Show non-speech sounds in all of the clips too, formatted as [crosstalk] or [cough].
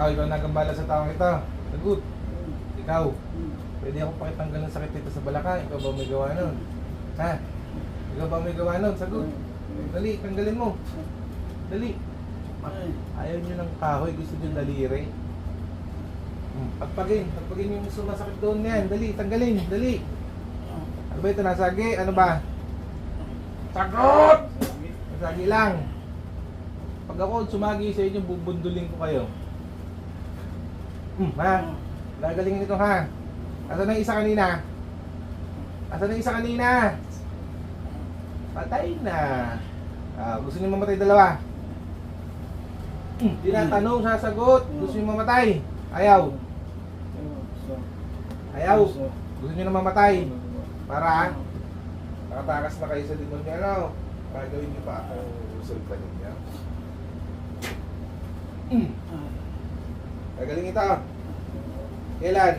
Ikaw, ikaw nagambala sa taong ito. Sagot. Ikaw. Pwede ako pakitanggal ng sakit dito sa balakang. Ikaw ba may gawa nun? Ha? Ikaw ba may gawa nun? Sagot. Dali, tanggalin mo. Dali. Ayaw nyo ng kahoy, gusto nyo daliri. Hmm. Pagpagin, pagpagin yung sumasakit doon yan. Dali, tanggalin, dali. Ano ba ito? Nasagi? Ano ba? Sagot! Nasagi lang. Pag ako sumagi sa inyo, bubundulin ko kayo. Hmm, ha? Gagalingin ito ha. Asa na isa kanina? Asa na isa kanina? Patay na. Ah, gusto niyo mamatay dalawa? Hmm, tinatanong, sasagot. Gusto niyo mamatay? Ayaw. Ayaw. Gusto niyo na mamatay? Para nakatakas na kayo sa demonyo. Ano? Para gawin niyo pa ako usul pa ninyo. Hmm. Gagaling ito. Kailan?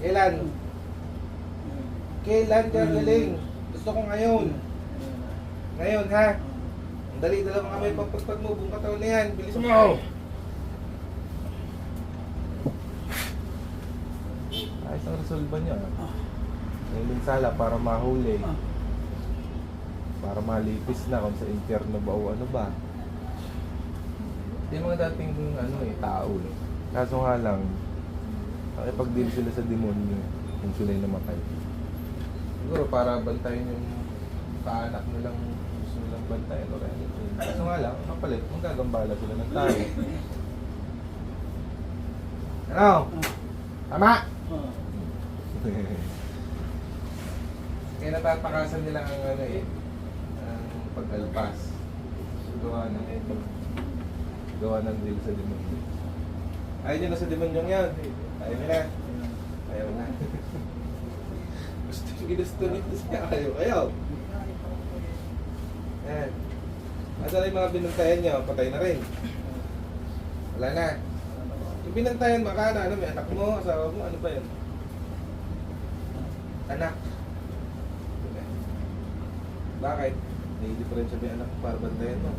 Kailan? Kailan gagaling? Gusto ko ngayon. Ngayon ha? Ang dali dala mga may pagpagpag mo buong katawan na yan. Bilis mo! Ayos ang resolve niya. May minsala para mahuli. Para malipis na kung sa impyerno ba o ano ba. Yung mga dating ano eh, tao eh. Kaso nga lang, nakipag-deal sila sa demonyo kung sila'y namatay. Siguro para bantayan yung kaanak nilang gusto nilang bantayan o anything. Kaso nga lang, kapalit, magagambala sila ng tao. Ano? Tama! [laughs] Kaya napapakasan nila ang ano eh, ang pag-alpas. Gawa ng gawa ng deal sa demonyo. Ayaw nyo na sa demonyong yan. Ayaw nyo na. Ayaw na. [laughs] gusto ginusto nito siya. Ayaw. Ayaw. Yan. Asa na yung mga binantayan nyo? Patay na rin. Wala na. Yung binantayan makana, ano, may anak mo, asawa mo, ano ba yan? Anak. Bakit? Nai-difference ba yung anak para bantayan mo?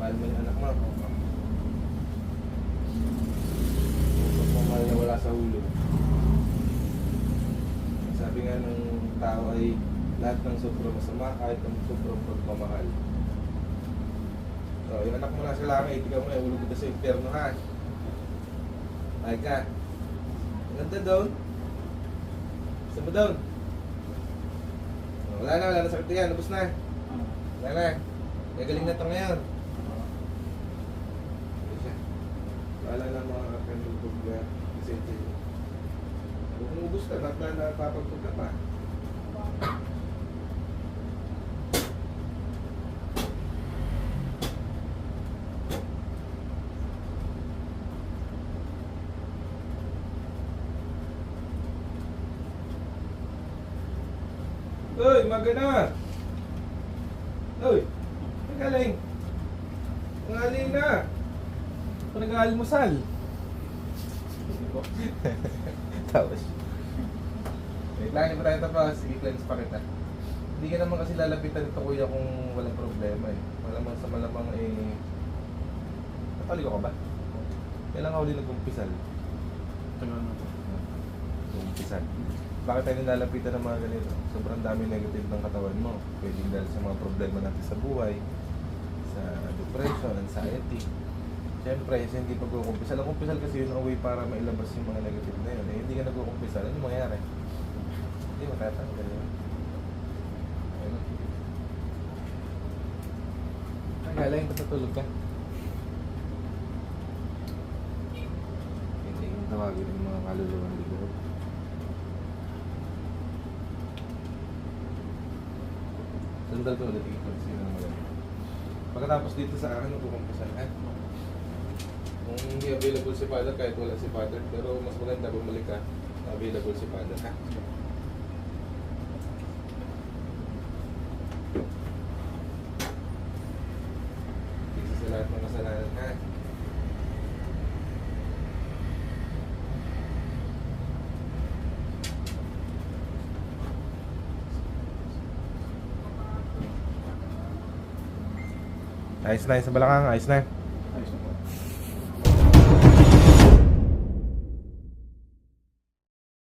Mahal mo yung anak mo. Pagmamahal na wala sa ulo. Sabi nga ng tao ay lahat ng sobrang masama kahit ang sobrang pagmamahal. So, yung anak mo na sa langit, ikaw mo, ulog ka sa impyerno ha. Ay ka. Ganda doon. Gusto mo doon? Wala na, wala na sakit yan. Lubos na. Wala na. Gagaling na ito ngayon. Wala na mga kanulog na kasi Kung umubos ka, ba't na napapagpag ka pa? Uy, magana! Uy, magaling! Magaling na! Ako nag-aalmusal. [laughs] Tapos, wait lang, hindi pa tayo tapos. Sige, cleanse pa kita. Hindi ka naman kasi lalapitan ito kuya kung walang problema eh. Malamang sa malamang eh... Nataligo ka ba? Kailan ka uli nag-umpisal? Umpisal. Bakit tayo nilalapitan ng mga ganito? Sobrang dami negative ng katawan mo. Pwedeng dahil sa mga problema natin sa buhay, sa depression, anxiety. Siyempre, sa hindi pagkukumpisal. Ang kumpisal kasi yun ang para mailabas yung mga negative na yun. Eh, hindi ka nagkukumpisal, ano mangyayari? Hindi matatanggal yun. Ayun. Ay, galing, ba't natulog ka? Hindi yung tawagin ng mga kaluluwang ligod. Sandal ko ulit ikot sino naman. Pagkatapos dito sa akin, nagkukumpisal ka. Kung hindi available si Father, kahit wala si Father, pero mas maganda bumalik ka, available si Father, ha? Isa sa lahat ng kasalanan, ha? Ayos na, ayos sa balakang, ayos na. Ayos na po.